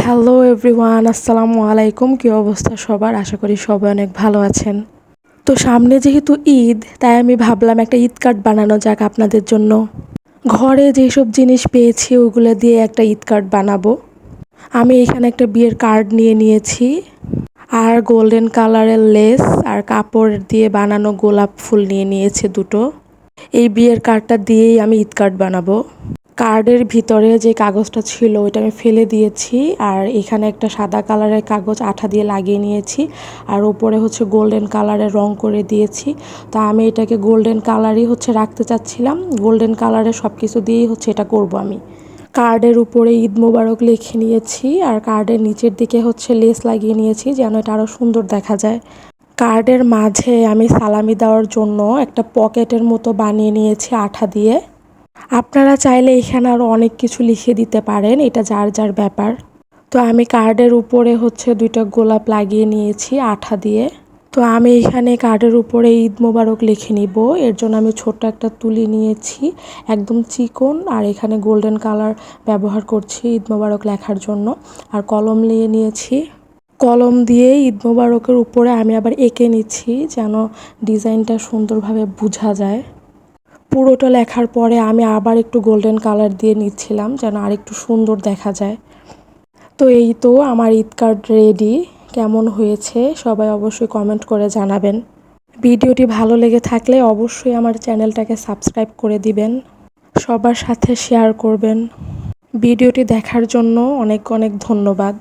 Hello everyone আসসালামু আলাইকুম। কী অবস্থা সবার? আশা করি সবাই অনেক ভালো আছেন। তো সামনে যেহেতু ঈদ, তাই আমি ভাবলাম একটা ঈদ কার্ড বানানো যাক আপনাদের জন্য। ঘরে যেসব জিনিস পেয়েছি, ওগুলো দিয়ে একটা ঈদ কার্ড বানাবো। আমি এখানে একটা বিয়ের কার্ড নিয়ে নিয়েছি। আর গোল্ডেন কালারের লেস আর কাপড় দিয়ে বানানো গোলাপ ফুল নিয়ে নিয়েছে দুটো। এই বিয়ের কার্ডটা দিয়েই আমি ঈদ কার্ড বানাবো। কার্ডের ভিতরে যে কাগজটা ছিল, ওইটা আমি ফেলে দিয়েছি। আর এখানে একটা সাদা কালারের কাগজ আঠা দিয়ে লাগিয়ে নিয়েছি। আর উপরে হচ্ছে গোল্ডেন কালারের রং করে দিয়েছি। তো আমি এটাকে গোল্ডেন কালারই হচ্ছে রাখতে চাচ্ছিলাম। গোল্ডেন কালারের সব কিছু দিয়েই হচ্ছে এটা করব আমি। কার্ডের উপরে ঈদ মোবারক লিখে নিয়েছি। আর কার্ডের নিচের দিকে হচ্ছে লেস লাগিয়ে নিয়েছি, যেন এটা আরও সুন্দর দেখা যায়। কার্ডের মাঝে আমি সালামি দেওয়ার জন্য একটা পকেটের মতো বানিয়ে নিয়েছি আঠা দিয়ে। আপনারা চাইলে এখানে আরও অনেক কিছু লিখে দিতে পারেন, এটা যার যার ব্যাপার। তো আমি কার্ডের উপরে হচ্ছে দুইটা গোলাপ লাগিয়ে নিয়েছি আঠা দিয়ে। তো আমি এখানে কার্ডের উপরে ঈদ মোবারক লিখে নিব, এর জন্য আমি ছোট্ট একটা তুলি নিয়েছি, একদম চিকন, আর এখানে গোল্ডেন কালার ব্যবহার করছি ঈদ মোবারক লেখার জন্য। আর কলম নিয়ে নিয়েছি। কলম দিয়ে ঈদ মোবারকের উপরে আমি আবার এঁকে নিচ্ছি যেন ডিজাইনটা সুন্দরভাবে বোঝা যায়। পুরোটা লেখার পরে আমি আবার একটু গোল্ডেন কালার দিয়ে নিচ্ছিলাম যেন আরেকটু সুন্দর দেখা যায়। তো এই তো আমার ঈদ কার্ড রেডি কেমন হয়েছে সবাই অবশ্যই কমেন্ট করে জানাবেন। ভিডিওটি ভালো লেগে থাকলে অবশ্যই আমার চ্যানেলটাকে সাবস্ক্রাইব করে দিবেন। সবার সাথে শেয়ার করবেন। ভিডিওটি দেখার জন্য অনেক অনেক ধন্যবাদ।